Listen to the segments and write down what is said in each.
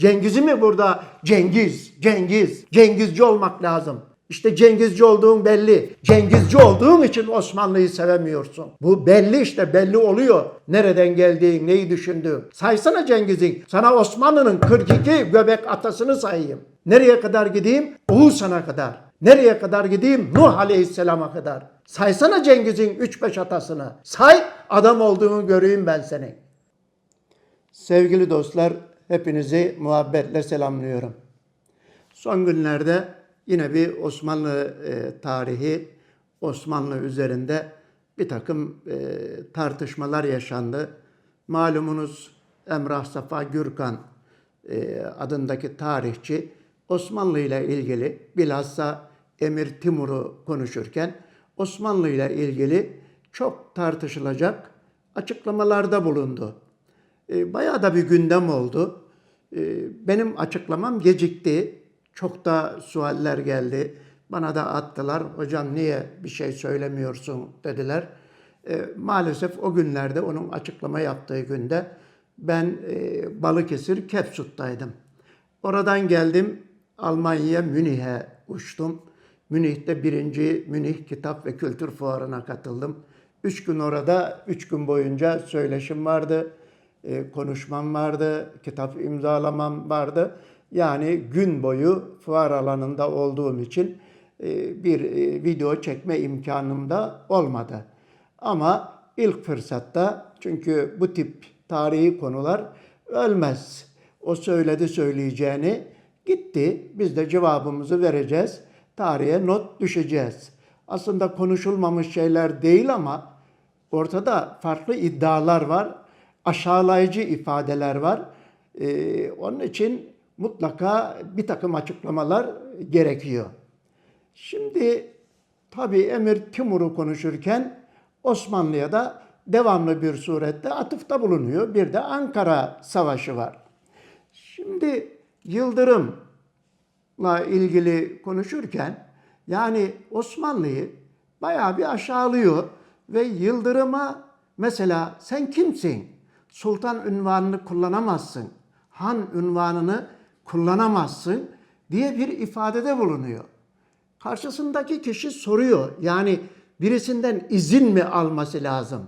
Cengiz'i mi burada? Cengiz, Cengiz. Cengizci olmak lazım. İşte Cengizci olduğun belli. Cengizci olduğun için Osmanlı'yı sevemiyorsun. Bu belli işte belli oluyor. Nereden geldiğin, neyi düşündüğün. Saysana Cengiz'in. Sana Osmanlı'nın 42 göbek atasını sayayım. Nereye kadar gideyim? Oğuzhan'a kadar. Nereye kadar gideyim? Nuh Aleyhisselam'a kadar. Saysana Cengiz'in 3-5 atasını. Say adam olduğunu göreyim ben senin. Sevgili dostlar, hepinizi muhabbetle selamlıyorum. Son günlerde yine bir Osmanlı e, tarihi, Osmanlı üzerinde bir takım e, tartışmalar yaşandı. Malumunuz Emrah Safa Gürkan e, adındaki tarihçi Osmanlı ile ilgili bilhassa Emir Timur'u konuşurken Osmanlı ile ilgili çok tartışılacak açıklamalarda bulundu. E, bayağı da bir gündem oldu. E, benim açıklamam gecikti. Çok da sualler geldi. Bana da attılar. Hocam niye bir şey söylemiyorsun dediler. E, maalesef o günlerde onun açıklama yaptığı günde ben e, Balıkesir Kepsut'taydım. Oradan geldim Almanya Münih'e uçtum. Münih'te birinci Münih Kitap ve Kültür Fuarı'na katıldım. Üç gün orada, üç gün boyunca söyleşim vardı, e, konuşmam vardı, kitap imzalamam vardı. Yani gün boyu fuar alanında olduğum için e, bir e, video çekme imkanım da olmadı. Ama ilk fırsatta çünkü bu tip tarihi konular ölmez. O söyledi söyleyeceğini gitti. Biz de cevabımızı vereceğiz. Tarihe not düşeceğiz. Aslında konuşulmamış şeyler değil ama ortada farklı iddialar var. Aşağılayıcı ifadeler var. Ee, onun için mutlaka bir takım açıklamalar gerekiyor. Şimdi tabii Emir Timur'u konuşurken Osmanlı'ya da devamlı bir surette atıfta bulunuyor. Bir de Ankara Savaşı var. Şimdi Yıldırım'la ilgili konuşurken yani Osmanlı'yı bayağı bir aşağılıyor ve Yıldırım'a mesela sen kimsin? Sultan ünvanını kullanamazsın. Han ünvanını kullanamazsın diye bir ifadede bulunuyor. Karşısındaki kişi soruyor. Yani birisinden izin mi alması lazım?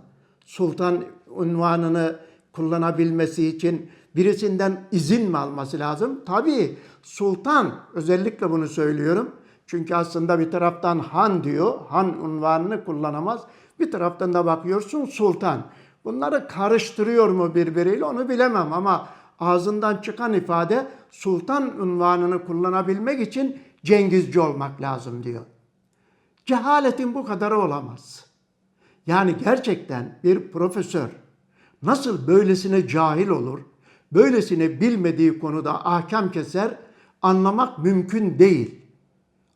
Sultan unvanını kullanabilmesi için birisinden izin mi alması lazım? Tabii sultan özellikle bunu söylüyorum. Çünkü aslında bir taraftan han diyor, han unvanını kullanamaz. Bir taraftan da bakıyorsun sultan. Bunları karıştırıyor mu birbiriyle onu bilemem ama ağzından çıkan ifade sultan unvanını kullanabilmek için Cengizci olmak lazım diyor. Cehaletin bu kadarı olamaz. Yani gerçekten bir profesör nasıl böylesine cahil olur, böylesine bilmediği konuda ahkam keser anlamak mümkün değil.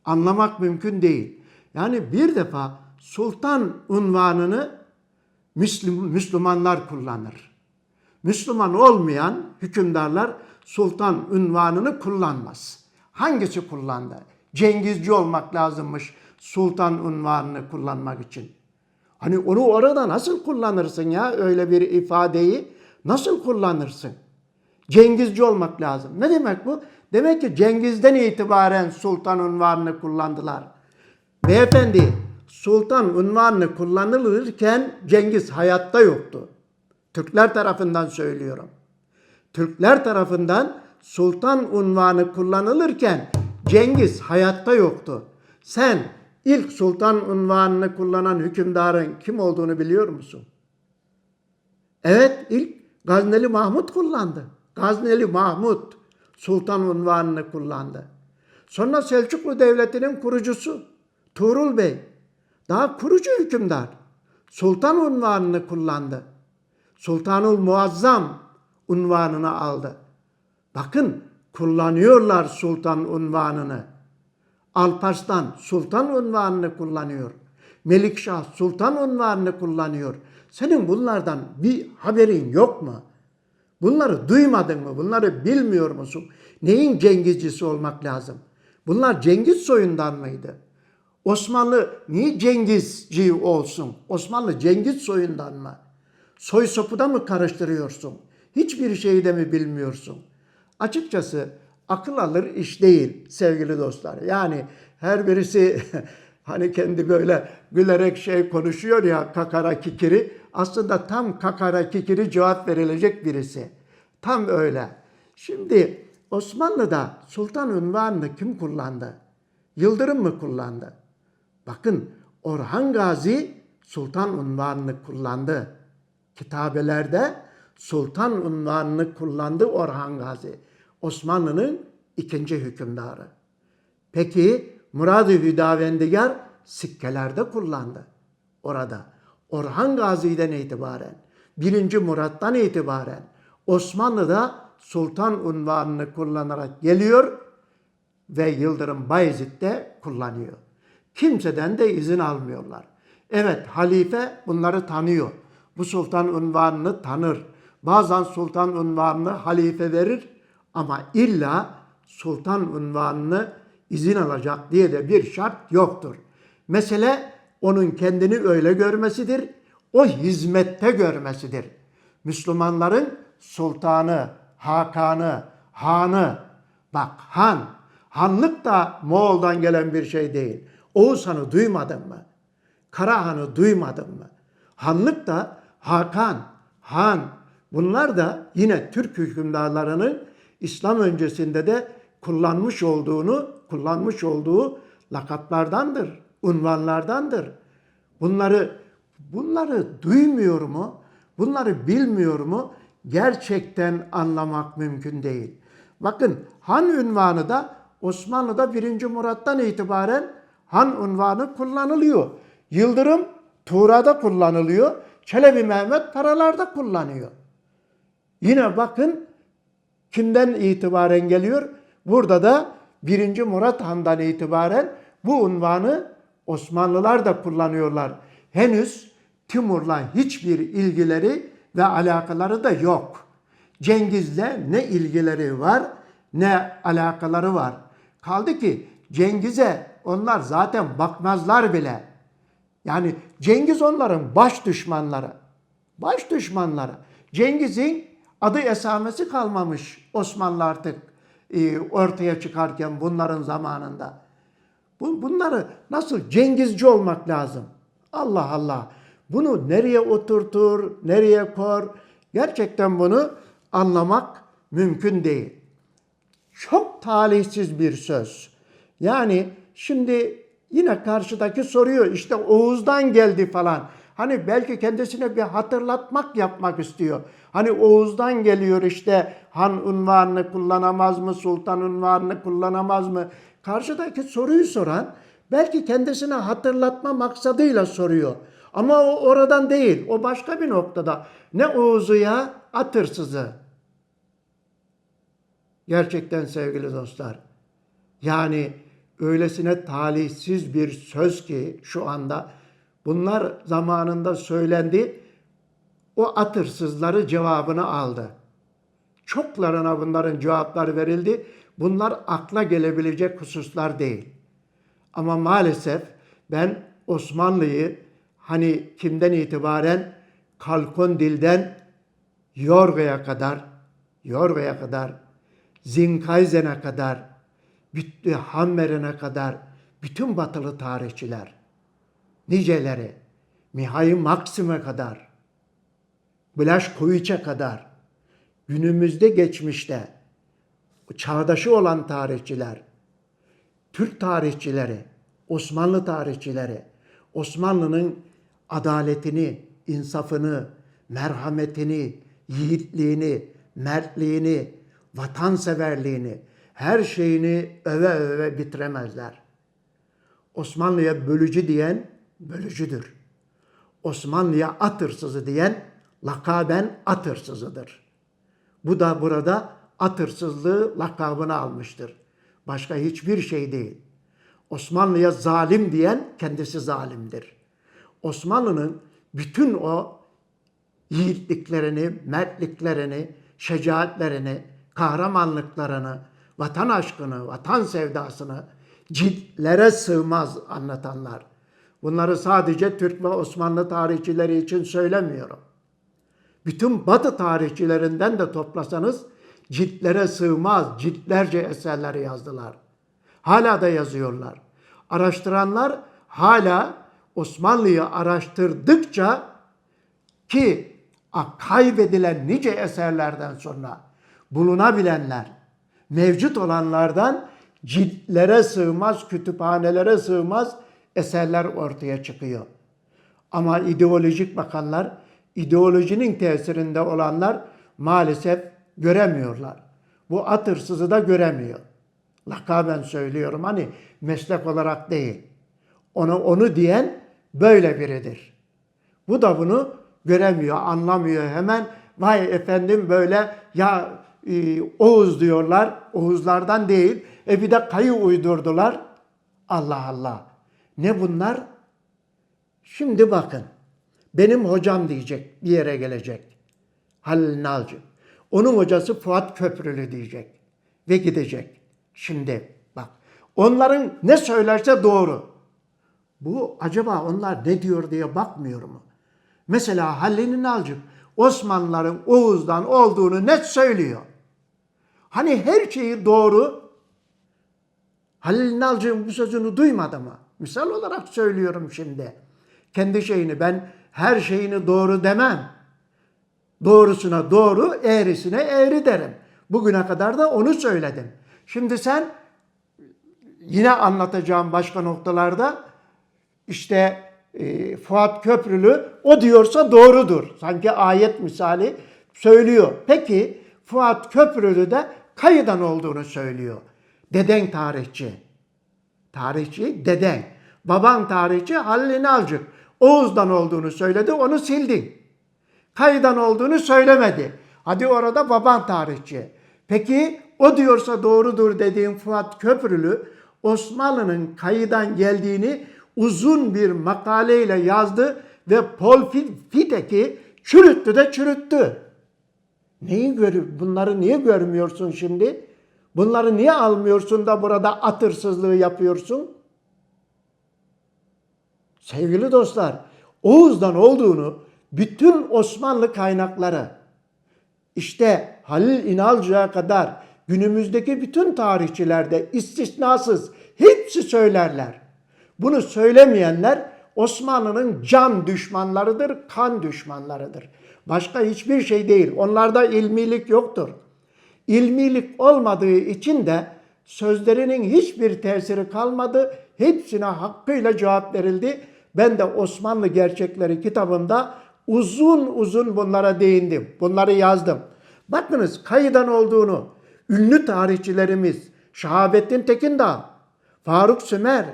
Anlamak mümkün değil. Yani bir defa sultan unvanını Müslüm, Müslümanlar kullanır. Müslüman olmayan hükümdarlar sultan unvanını kullanmaz. Hangisi kullandı? Cengizci olmak lazımmış sultan unvanını kullanmak için. Hani onu orada nasıl kullanırsın ya öyle bir ifadeyi nasıl kullanırsın? Cengizci olmak lazım. Ne demek bu? Demek ki Cengiz'den itibaren sultan unvanını kullandılar. Beyefendi sultan unvanını kullanılırken Cengiz hayatta yoktu. Türkler tarafından söylüyorum. Türkler tarafından sultan unvanı kullanılırken Cengiz hayatta yoktu. Sen ilk sultan unvanını kullanan hükümdarın kim olduğunu biliyor musun? Evet ilk Gazneli Mahmut kullandı. Gazneli Mahmut sultan unvanını kullandı. Sonra Selçuklu Devleti'nin kurucusu Tuğrul Bey daha kurucu hükümdar sultan unvanını kullandı. Sultanul Muazzam unvanını aldı. Bakın kullanıyorlar sultan unvanını. Alparslan sultan unvanını kullanıyor. Melikşah sultan unvanını kullanıyor. Senin bunlardan bir haberin yok mu? Bunları duymadın mı? Bunları bilmiyor musun? Neyin Cengizcisi olmak lazım? Bunlar Cengiz soyundan mıydı? Osmanlı niye Cengizci olsun? Osmanlı Cengiz soyundan mı? Soy sopu da mı karıştırıyorsun? Hiçbir şeyi de mi bilmiyorsun? açıkçası akıl alır iş değil sevgili dostlar. Yani her birisi hani kendi böyle gülerek şey konuşuyor ya kakara kikiri aslında tam kakara kikiri cevap verilecek birisi. Tam öyle. Şimdi Osmanlı'da sultan unvanını kim kullandı? Yıldırım mı kullandı? Bakın Orhan Gazi sultan unvanını kullandı. Kitabelerde sultan unvanını kullandı Orhan Gazi. Osmanlı'nın ikinci hükümdarı. Peki Murad-ı Hüdavendigar sikkelerde kullandı. Orada Orhan Gazi'den itibaren, 1. Murat'tan itibaren Osmanlı'da sultan unvanını kullanarak geliyor ve Yıldırım Bayezid de kullanıyor. Kimseden de izin almıyorlar. Evet halife bunları tanıyor. Bu sultan unvanını tanır. Bazen sultan unvanını halife verir ama illa sultan unvanını izin alacak diye de bir şart yoktur. Mesele onun kendini öyle görmesidir. O hizmette görmesidir. Müslümanların sultanı, hakanı, hanı, bak han, hanlık da Moğol'dan gelen bir şey değil. Oğuz Han'ı duymadın mı? Karahan'ı duymadın mı? Hanlık da Hakan, Han. Bunlar da yine Türk hükümdarlarının İslam öncesinde de kullanmış olduğunu, kullanmış olduğu lakaplardandır, unvanlardandır. Bunları bunları duymuyor mu? Bunları bilmiyor mu? Gerçekten anlamak mümkün değil. Bakın Han ünvanı da Osmanlı'da 1. Murat'tan itibaren Han unvanı kullanılıyor. Yıldırım Tuğra'da kullanılıyor. Çelebi Mehmet paralarda kullanıyor. Yine bakın kimden itibaren geliyor? Burada da 1. Murat Han'dan itibaren bu unvanı Osmanlılar da kullanıyorlar. Henüz Timur'la hiçbir ilgileri ve alakaları da yok. Cengiz'le ne ilgileri var ne alakaları var. Kaldı ki Cengiz'e onlar zaten bakmazlar bile. Yani Cengiz onların baş düşmanları. Baş düşmanları. Cengiz'in adı esamesi kalmamış Osmanlı artık e, ortaya çıkarken bunların zamanında. Bu, bunları nasıl Cengizci olmak lazım? Allah Allah. Bunu nereye oturtur, nereye kor? Gerçekten bunu anlamak mümkün değil. Çok talihsiz bir söz. Yani şimdi yine karşıdaki soruyor işte Oğuz'dan geldi falan. Hani belki kendisine bir hatırlatmak yapmak istiyor. Hani Oğuz'dan geliyor işte han unvanını kullanamaz mı, sultan unvanını kullanamaz mı? Karşıdaki soruyu soran belki kendisine hatırlatma maksadıyla soruyor. Ama o oradan değil, o başka bir noktada. Ne Oğuz'u ya, atırsızı. Gerçekten sevgili dostlar. Yani öylesine talihsiz bir söz ki şu anda bunlar zamanında söylendi. O atırsızları cevabını aldı. Çoklarına bunların cevapları verildi. Bunlar akla gelebilecek hususlar değil. Ama maalesef ben Osmanlı'yı hani kimden itibaren Kalkon dilden Yorga'ya kadar, Yorga'ya kadar, Zinkayzen'e kadar, Büttü Hammer'ine kadar bütün batılı tarihçiler, niceleri, Mihai Maksim'e kadar, Blaş Koviç'e kadar, günümüzde geçmişte çağdaşı olan tarihçiler, Türk tarihçileri, Osmanlı tarihçileri, Osmanlı'nın adaletini, insafını, merhametini, yiğitliğini, mertliğini, vatanseverliğini, her şeyini öve öve bitiremezler. Osmanlı'ya bölücü diyen bölücüdür. Osmanlı'ya at hırsızı diyen lakaben at hırsızıdır. Bu da burada at hırsızlığı lakabını almıştır. Başka hiçbir şey değil. Osmanlı'ya zalim diyen kendisi zalimdir. Osmanlı'nın bütün o yiğitliklerini, mertliklerini, şecaatlerini, kahramanlıklarını, vatan aşkını, vatan sevdasını ciltlere sığmaz anlatanlar. Bunları sadece Türk ve Osmanlı tarihçileri için söylemiyorum. Bütün Batı tarihçilerinden de toplasanız ciltlere sığmaz ciltlerce eserler yazdılar. Hala da yazıyorlar. Araştıranlar hala Osmanlı'yı araştırdıkça ki kaybedilen nice eserlerden sonra bulunabilenler, mevcut olanlardan ciltlere sığmaz, kütüphanelere sığmaz eserler ortaya çıkıyor. Ama ideolojik bakanlar, ideolojinin tesirinde olanlar maalesef göremiyorlar. Bu at hırsızı da göremiyor. Lakaben söylüyorum hani meslek olarak değil. Onu onu diyen böyle biridir. Bu da bunu göremiyor, anlamıyor hemen. Vay efendim böyle ya e, Oğuz diyorlar. Oğuzlardan değil. E bir de kayı uydurdular. Allah Allah. Ne bunlar? Şimdi bakın. Benim hocam diyecek. Bir yere gelecek. Halil Nalcı. Onun hocası Fuat Köprülü diyecek. Ve gidecek. Şimdi bak. Onların ne söylerse doğru. Bu acaba onlar ne diyor diye bakmıyor mu? Mesela Halil Nalcık Osmanlıların Oğuz'dan olduğunu net söylüyor. Hani her şeyi doğru. Halil Nalcık'ın bu sözünü duymadı mı? Misal olarak söylüyorum şimdi. Kendi şeyini ben her şeyini doğru demem. Doğrusuna doğru, eğrisine eğri derim. Bugüne kadar da onu söyledim. Şimdi sen yine anlatacağım başka noktalarda işte e, Fuat Köprülü o diyorsa doğrudur. Sanki ayet misali söylüyor. Peki Fuat Köprülü de kayıdan olduğunu söylüyor. Deden tarihçi. Tarihçi deden. Baban tarihçi Halil İnalcık. Oğuz'dan olduğunu söyledi onu sildin. Kayıdan olduğunu söylemedi. Hadi orada baban tarihçi. Peki o diyorsa doğrudur dediğim Fuat Köprülü Osmanlı'nın kayıdan geldiğini uzun bir makaleyle yazdı ve Paul Fitek'i çürüttü de çürüttü. Neyi gör bunları niye görmüyorsun şimdi? Bunları niye almıyorsun da burada atırsızlığı yapıyorsun? Sevgili dostlar, Oğuz'dan olduğunu bütün Osmanlı kaynakları işte Halil İnalcı'ya kadar günümüzdeki bütün tarihçilerde istisnasız hepsi söylerler. Bunu söylemeyenler Osmanlı'nın can düşmanlarıdır, kan düşmanlarıdır. Başka hiçbir şey değil. Onlarda ilmilik yoktur. İlmilik olmadığı için de sözlerinin hiçbir tesiri kalmadı. Hepsine hakkıyla cevap verildi. Ben de Osmanlı Gerçekleri kitabımda uzun uzun bunlara değindim. Bunları yazdım. Bakınız kayıdan olduğunu ünlü tarihçilerimiz Şahabettin Tekindağ, Faruk Sümer,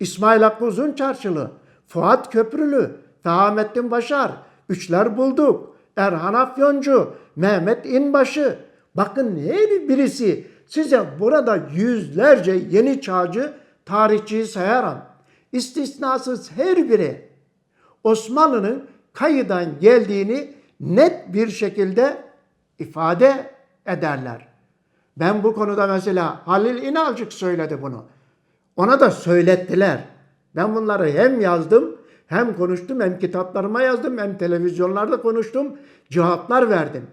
İsmail Hakkı Uzunçarşılı, Fuat Köprülü, Fahamettin Başar, Üçler Bulduk, Erhan Afyoncu, Mehmet İnbaşı. Bakın her birisi size burada yüzlerce yeni çağcı tarihçiyi sayarım. İstisnasız her biri Osmanlı'nın kayıdan geldiğini net bir şekilde ifade ederler. Ben bu konuda mesela Halil İnalcık söyledi bunu. Ona da söylettiler. Ben bunları hem yazdım, hem konuştum, hem kitaplarıma yazdım, hem televizyonlarda konuştum, cevaplar verdim.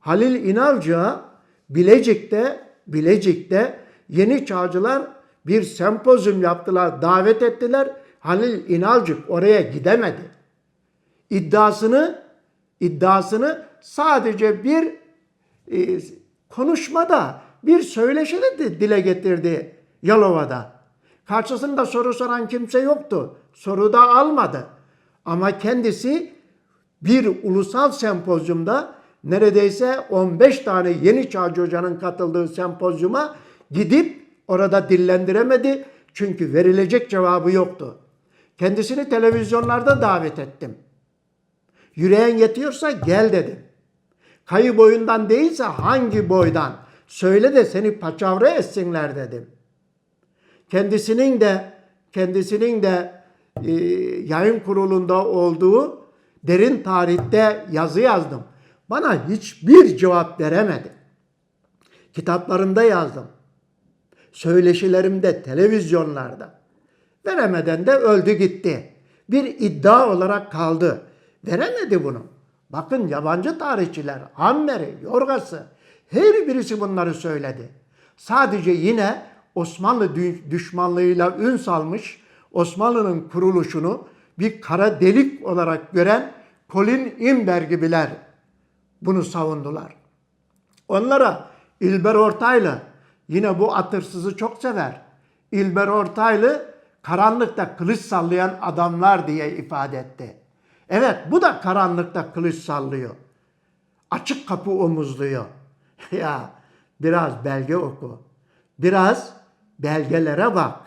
Halil İnalcı'a Bilecik'te, Bilecik'te yeni çağcılar bir sempozyum yaptılar, davet ettiler. Halil İnalcık oraya gidemedi. İddiasını iddiasını sadece bir e, konuşmada, bir söyleşide de dile getirdi Yalova'da. Karşısında soru soran kimse yoktu. Soru da almadı. Ama kendisi bir ulusal sempozyumda neredeyse 15 tane yeni çağcı hocanın katıldığı sempozyuma gidip orada dillendiremedi. Çünkü verilecek cevabı yoktu. Kendisini televizyonlarda davet ettim. Yüreğin yetiyorsa gel dedim. Kayı boyundan değilse hangi boydan? Söyle de seni paçavra etsinler dedim. Kendisinin de kendisinin de e, yayın kurulunda olduğu derin tarihte yazı yazdım. Bana hiçbir cevap veremedi. Kitaplarımda yazdım. Söyleşilerimde, televizyonlarda. Veremeden de öldü gitti. Bir iddia olarak kaldı. Veremedi bunu. Bakın yabancı tarihçiler, Hammeri, Yorgası Her birisi bunları söyledi. Sadece yine Osmanlı dü- düşmanlığıyla ün salmış Osmanlı'nın kuruluşunu bir kara delik olarak gören Colin Imber gibiler bunu savundular. Onlara İlber Ortaylı yine bu atırsızı çok sever. İlber Ortaylı karanlıkta kılıç sallayan adamlar diye ifade etti. Evet bu da karanlıkta kılıç sallıyor. Açık kapı omuzluyor. ya biraz belge oku. Biraz belgelere bak.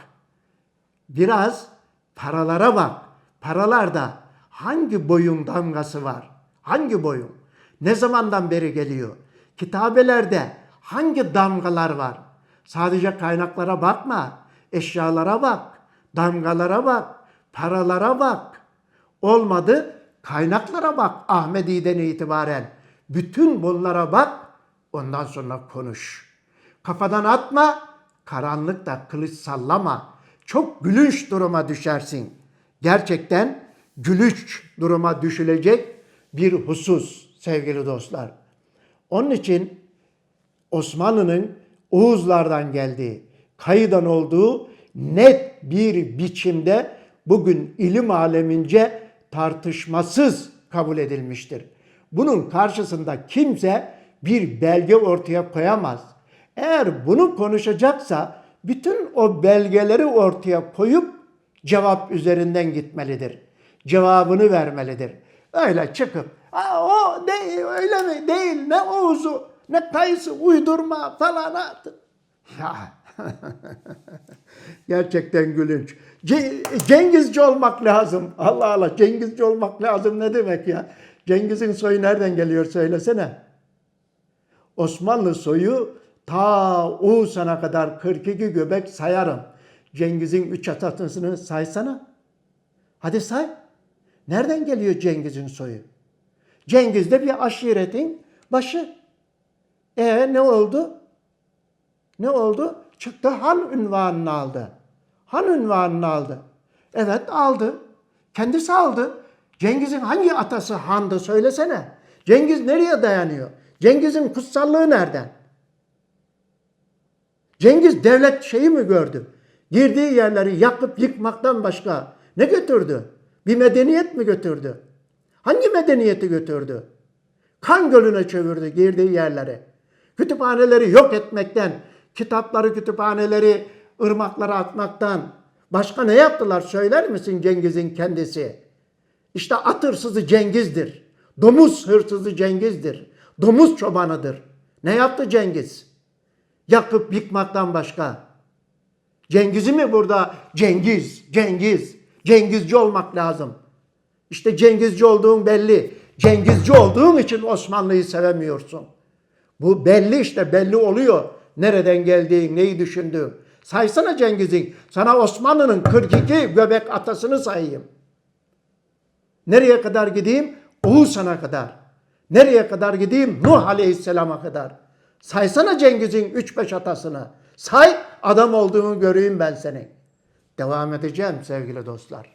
Biraz paralara bak. Paralarda hangi boyun damgası var? Hangi boyun? Ne zamandan beri geliyor? Kitabelerde hangi damgalar var? Sadece kaynaklara bakma. Eşyalara bak. Damgalara bak. Paralara bak. Olmadı kaynaklara bak Ahmedi'den itibaren. Bütün bunlara bak ondan sonra konuş. Kafadan atma, karanlıkta kılıç sallama. Çok gülünç duruma düşersin. Gerçekten gülünç duruma düşülecek bir husus sevgili dostlar. Onun için Osmanlı'nın Oğuzlardan geldiği, kayıdan olduğu net bir biçimde bugün ilim alemince tartışmasız kabul edilmiştir. Bunun karşısında kimse bir belge ortaya koyamaz. Eğer bunu konuşacaksa bütün o belgeleri ortaya koyup cevap üzerinden gitmelidir. Cevabını vermelidir. Öyle çıkıp "Aa, o değil öyle mi değil ne Oğuz'u ne kayısı uydurma falan. Ya Gerçekten gülünç. Ce- Cengizci olmak lazım. Allah Allah Cengizci olmak lazım ne demek ya? Cengiz'in soyu nereden geliyor söylesene. Osmanlı soyu ta Oğuzhan'a kadar 42 göbek sayarım. Cengiz'in üç atasını saysana. Hadi say. Nereden geliyor Cengiz'in soyu? Cengiz de bir aşiretin başı. E ne oldu? Ne oldu? Çıktı han ünvanını aldı. Han ünvanını aldı. Evet aldı. Kendisi aldı. Cengiz'in hangi atası handı söylesene. Cengiz nereye dayanıyor? Cengiz'in kutsallığı nereden? Cengiz devlet şeyi mi gördü? Girdiği yerleri yakıp yıkmaktan başka ne götürdü? Bir medeniyet mi götürdü? Hangi medeniyeti götürdü? Kan gölüne çevirdi girdiği yerleri. Kütüphaneleri yok etmekten, kitapları, kütüphaneleri ırmaklara atmaktan başka ne yaptılar söyler misin Cengiz'in kendisi? İşte at hırsızı Cengiz'dir. Domuz hırsızı Cengiz'dir. Domuz çobanıdır. Ne yaptı Cengiz? Yakıp yıkmaktan başka. Cengiz'i mi burada? Cengiz, Cengiz. Cengizci olmak lazım. İşte Cengizci olduğun belli. Cengizci olduğun için Osmanlı'yı sevemiyorsun. Bu belli işte belli oluyor. Nereden geldiğin, neyi düşündüğün. Saysana Cengiz'in. Sana Osmanlı'nın 42 göbek atasını sayayım. Nereye kadar gideyim? Oğuzhan'a kadar. Nereye kadar gideyim? Nuh Aleyhisselam'a kadar. Saysana Cengiz'in 3-5 atasını. Say adam olduğunu göreyim ben senin. Devam edeceğim sevgili dostlar.